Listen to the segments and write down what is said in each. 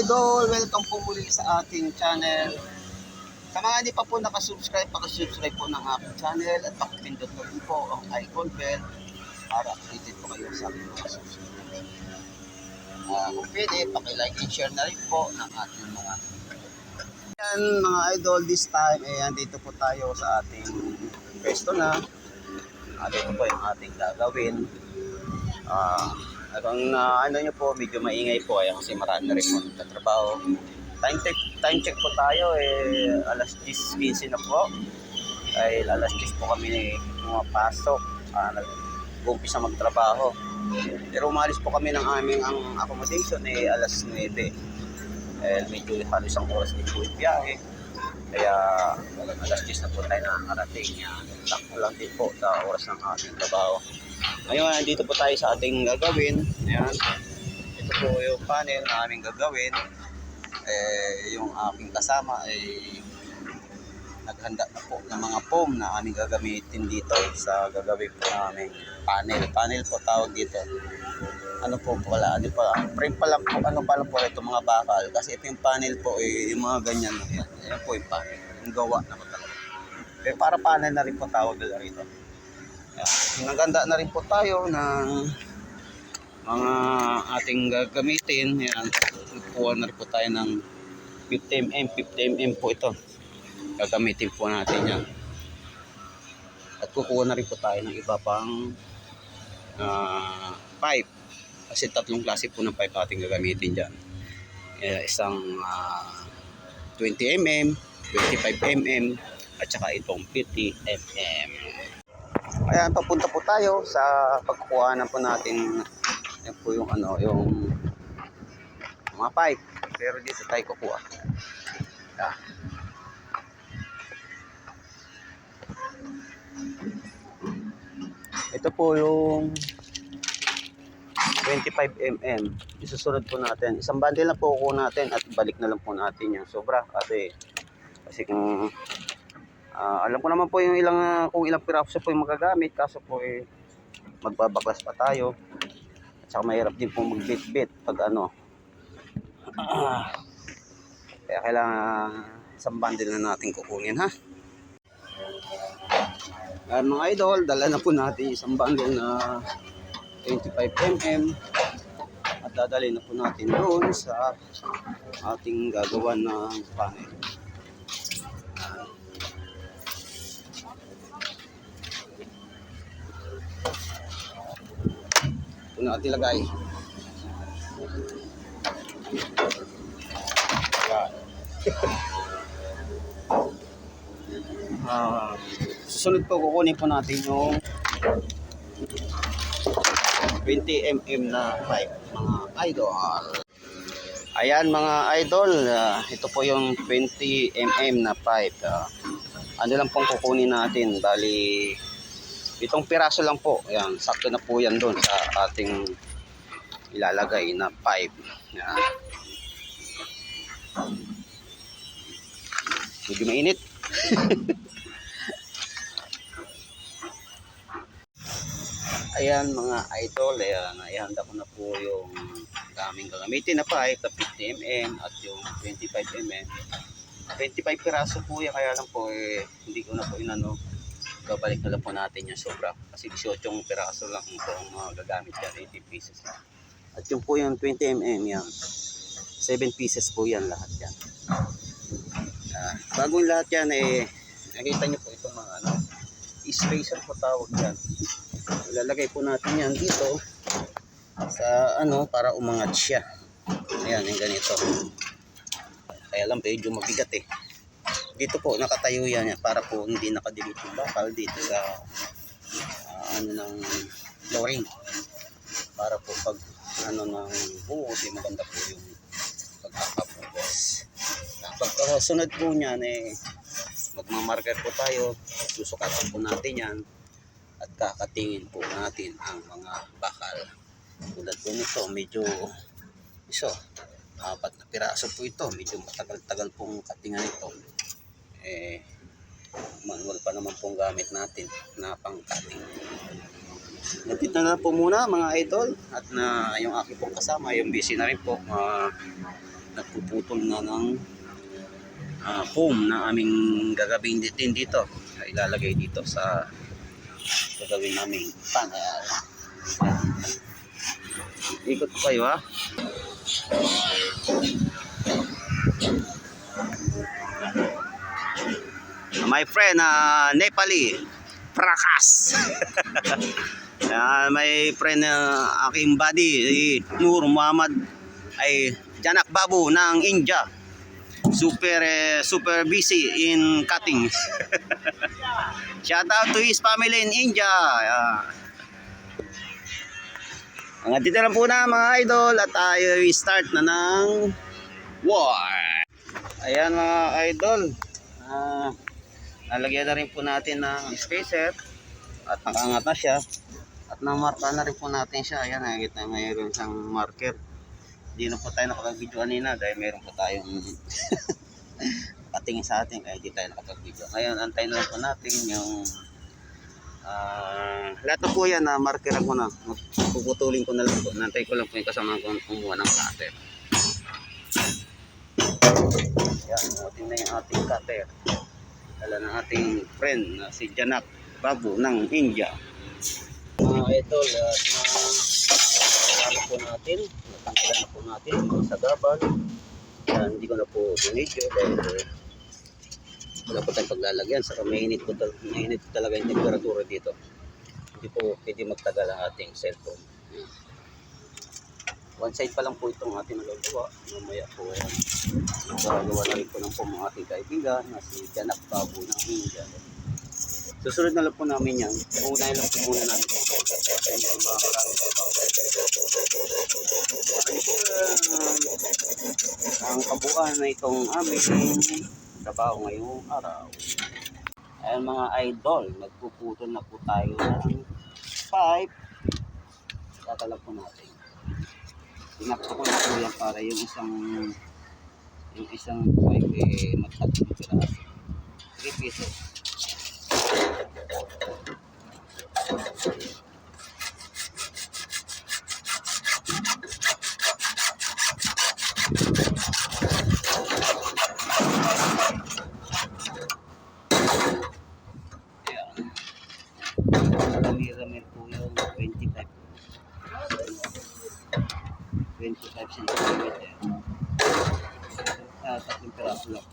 idol, welcome po muli sa ating channel. Sa mga hindi pa po nakasubscribe, pakasubscribe po ng aking channel at pakipindot na po ang icon bell para updated po kayo sa aking mga susunod. Uh, kung pwede, pakilike and share na rin po ng ating mga yan mga idol, this time, eh, andito po tayo sa ating pwesto na. Uh, dito po yung ating gagawin. Ah, Abang na ano nyo po, medyo maingay po ay kasi marami rin po nagtatrabaho. Time check, time check po tayo eh alas 10.15 na po. Dahil alas 10 po kami pumapasok. Ah, nag-umpisa magtrabaho. Pero umalis po kami ng aming ang accommodation eh alas 9. Eh, medyo halos isang oras din po yung biyahe. Kaya alas 10 na po tayo nakakarating. Sakto lang din po sa oras ng ating trabaho. Ngayon, dito po tayo sa ating gagawin. Ayan. Ito po yung panel na aming gagawin. Eh, yung aking kasama ay naghanda na po ng mga foam na aming gagamitin dito sa gagawin po namin panel. Panel po tawag dito. Ano po wala, ano pa, frame pa lang po, ano pa lang po ito mga bakal. Kasi ito yung panel po, eh, yung mga ganyan. Yan, yan po yung panel. Yung gawa na po talaga. Eh, para panel na rin po tawag nila rito. Naganda na rin po tayo ng mga ating gagamitin. Yan. Nagpuha na rin po tayo ng 50mm. 50mm po ito. Gagamitin po natin yan. At kukuha na rin po tayo ng iba pang ah, pipe. Kasi tatlong klase po ng pipe ating gagamitin dyan. Eh, isang ah, 20mm, 25mm, at saka itong 50mm. Ayan, papunta po tayo sa pagkukuhanan po natin yan po yung ano, yung mga pipe. Pero dito tayo kukuha. Yan. Ito po yung 25mm. Isusunod po natin. Isang bundle na po kukuha natin at balik na lang po natin yung sobra. Kasi, kasi kung Ah, alam ko naman po yung ilang kung ilang piraso po yung magagamit kaso po eh magbabaklas pa tayo. At saka mahirap din po magbit-bit pag ano. Ah, kaya kailangan isang bundle na natin kukunin ha. Ah, mga idol, dala na po natin isang bundle na 25mm at dadalhin na po natin doon sa ating gagawa ng panel. Ito natin ilagay. Yan. Ah, susunod po kukunin po natin yung 20mm na pipe mga idol. Ayan mga idol, ah, ito po yung 20mm na pipe. Ah, ano lang pong kukunin natin, bali itong piraso lang po. Ayan, sakto na po yan doon sa ating ilalagay na pipe. Ayan. Medyo mainit. Ayan mga idol, ayan, ihanda ko na po yung daming gagamitin na pipe, na 50mm at yung 25mm. 25 piraso po yan, kaya lang po eh, hindi ko na po inano, babalik na lang po natin yung sobra. Kasi 18 piraso lang po ang mga gagamit yan, 80 pieces. At yung po yung 20mm yan, 7 pieces po yan lahat yan. Ah, bagong lahat yan eh, nakita nyo po itong mga ano, spacer po tawag yan. Ilalagay po natin yan dito sa ano para umangat siya. Ayan, yung ganito. Kaya lang medyo mabigat eh. Dito po nakatayo yan para po hindi nakadilit yung bakal dito sa ah, ano ng flooring. Para po pag ano ng buhos, eh, maganda po yung pagkakabuhos. Pagkasunod po niyan eh magmamarker po tayo, susukatan po natin yan at kakatingin po natin ang mga bakal. Tulad po nito, medyo iso, apat na piraso po ito, medyo matagal-tagal pong katingan ito. Eh, manual pa naman pong gamit natin na pang cutting. Nandito na po muna mga idol at na yung aking pong kasama, yung busy na rin po. Uh, nagpuputol na ng ah, foam na aming gagawin din dito. Na ilalagay dito sa gagawin namin panel. Ikot ko kayo ha. My friend, uh, Nepali, Prakas. Yan, may friend na aking buddy, si Nur Muhammad ay Janak Babu ng India. Super eh, super busy in cutting. Shout out to his family in India. Yan. Mga dito lang po na mga idol at tayo start na ng war. Ayan mga idol. Ah, nalagyan na rin po natin ng spacer at nakaangat na siya. At namarka na rin po natin siya. Ayan, nakikita mayroon siyang marker. Hindi na po tayo nakapag-video kanina dahil meron po tayong patingin sa atin kaya hindi tayo nakapag-video. Ngayon, antayin na po natin yung Ah, lahat na po yan na markeran ko na. Puputulin ko na lang po. Nantay ko lang po yung kasama ko kumuha ng cutter. Yan, ating na yung ating cutter. Dala ng ating friend na si Janak Babu ng India. Mga idol, at na ano po natin, natanggalan na po natin mga sagaban. Hindi ko na po binidyo dahil wala po tayong paglalagyan. Saka mainit po, tal- mainit po talaga yung temperatura dito. Hindi po pwede magtagal ang ating cellphone. One side pa lang po itong ating nagagawa. Mamaya po, magagawa na rin po ng po mga ating kaibigan na si Janak Babu ng India. Susunod na lang po namin yan. Uunahin lang po muna namin. Yan yung mga ah, ang kabuuan na itong aming trabaho ngayong araw. Ayan mga idol, nagpuputol na po tayo ng pipe. Tatala po natin. Tinakto ko na po yan para yung isang yung isang pipe eh magtatlong piraso. 3 pieces. Ayan. Rami-rami po yung 25. 25 centimeter. Ah, tatlong piraso lang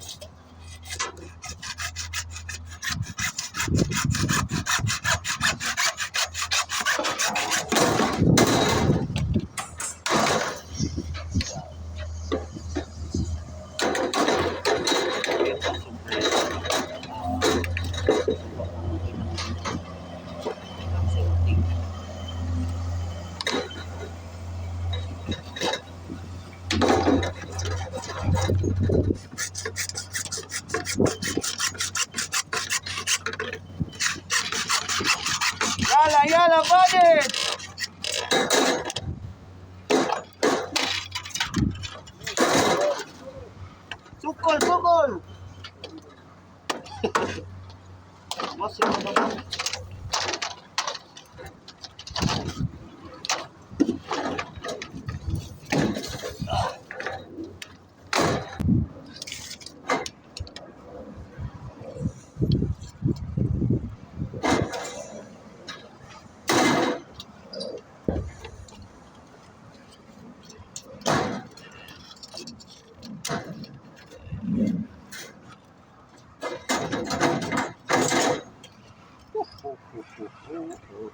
oh, oh, oh,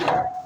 oh.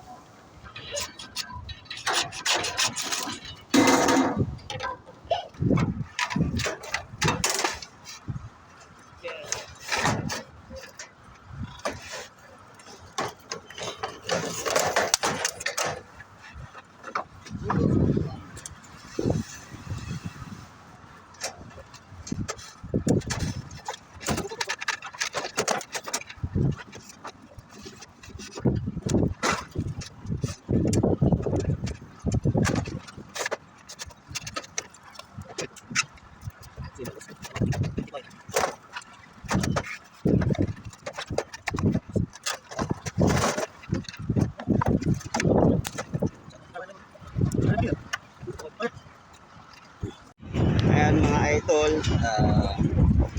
Idol, ah,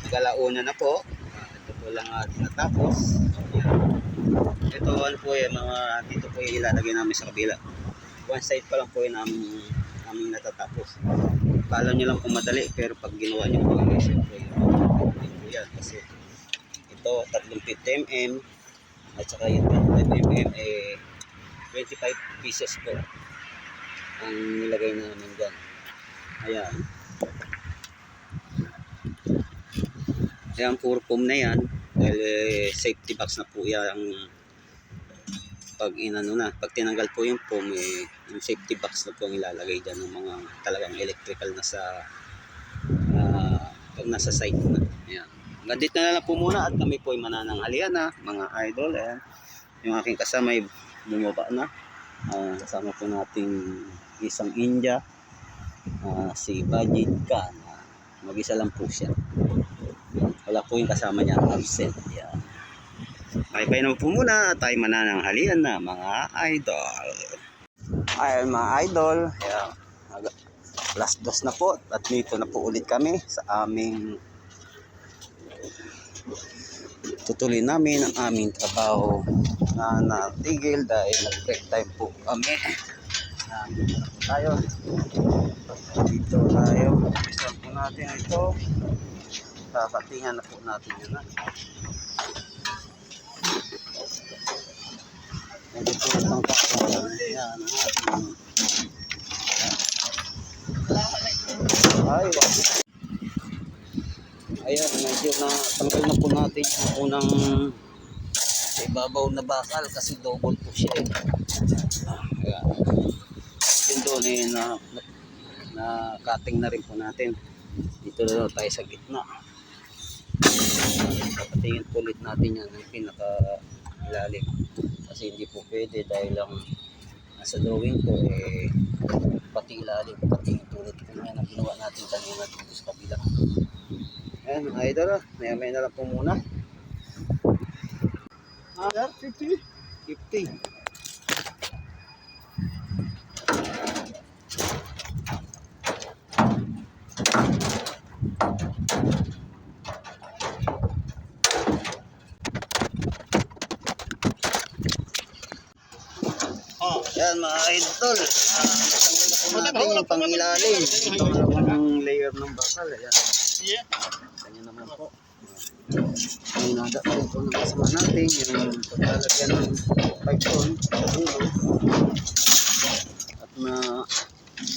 nagalauna na po. Ah, ito po lang ating natapos. Yan. Ito ano po yan, mga dito po yung ilalagay namin sa kabila. One side pa lang po yung namin, namin natatapos. Kala nyo lang kung madali, pero pag ginawa nyo po, eh, siyempre, hindi po yan. Kasi ito, 350 mm, at saka yung 25 mm, eh, 25 pieces po ang nilagay namin dyan. Ayan. Ayan, puro foam na yan. Dahil eh, safety box na po yan ang pag inano na, pag tinanggal po yung foam, eh, yung safety box na po ang ilalagay dyan ng mga talagang electrical na sa ah, pag nasa site na. Ayan. Hanggang dito na lang po muna at kami po ay manananghalian na, mga idol. Ayan. Yung aking kasama ay bumaba na. Ah, kasama po nating isang India, ah, si Bajid Khan. Ah, mag-isa lang po siya. Wala po yung kasama niya absent. Yan. Bye-bye na po muna at tayo manananghalian na mga idol. Ayun mga idol. Mag- Last dos na po at dito na po ulit kami sa aming tutuloy namin ang aming trabaho na natigil dahil nag-break time po kami. Tayo. Dito tayo. Isa po natin ito. Kakatingan na po natin yun. Medyo po itong kakawala. Yan, ang ay, wag. Ayan, medyo na tanggal na po natin yung unang sa ibabaw na bakal kasi double po siya eh. Ayan. Yun doon eh, na, na, cutting na rin po natin. Dito na tayo sa gitna. Papatingin po ulit natin yan ng pinaka ilalim. Kasi hindi po pwede dahil lang nasa drawing ko eh pati ilalim, pati tulad ko yan ang ginawa natin kanina dito sa kabila. Ayan, mga idol, ah. maya maya na lang po muna. Ah, 50? 50. Yan mga idol. Ah, natanggal na po natin yung pangilalim. Ito ang layer ng bakal. Ayan. Ganyan naman po. Ang nada pa rin po ng kasama natin. Yung paglalagyan ng dulo. At na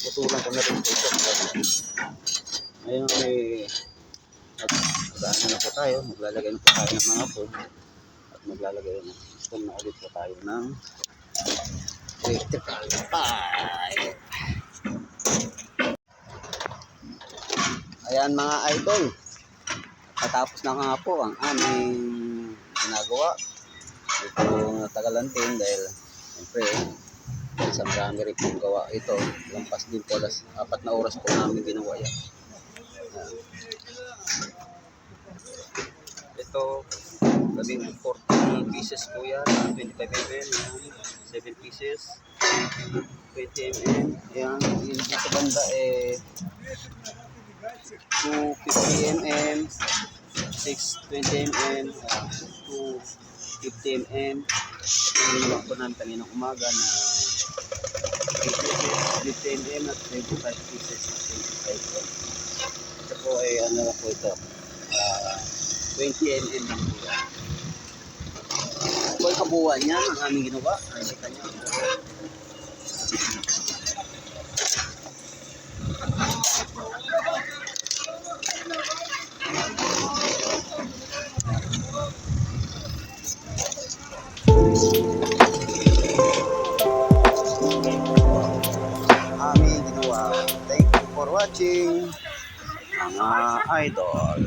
putulan ko na rin po ito. Ngayon eh mag na po tayo. Maglalagay na po tayo ng mga food. At maglalagay na foam na ulit po tayo ng electrical pipe. Ayan mga idol. Patapos na nga po ang aming ginagawa. Ito natagalan din dahil siyempre sa marami rin pong gawa ito. Lampas din po alas apat na oras po namin ginawa yan. Ito, labing 40 pieces po yan. 25 mm, 7 pieces. 20 mm. Ayan, yung sa banda eh 250 mm, 620 mm, uh, 250 mm. Yung nilak po kaninang umaga na 8 pieces, 50 mm at 25 pieces na 25 mm. Ito po ay ano lang po ito, ah, 20 mm lang po yan. Kabuuan niya ang aming ginawa. Nakikita niyo. aming ginawa. Thank you for watching mga idol.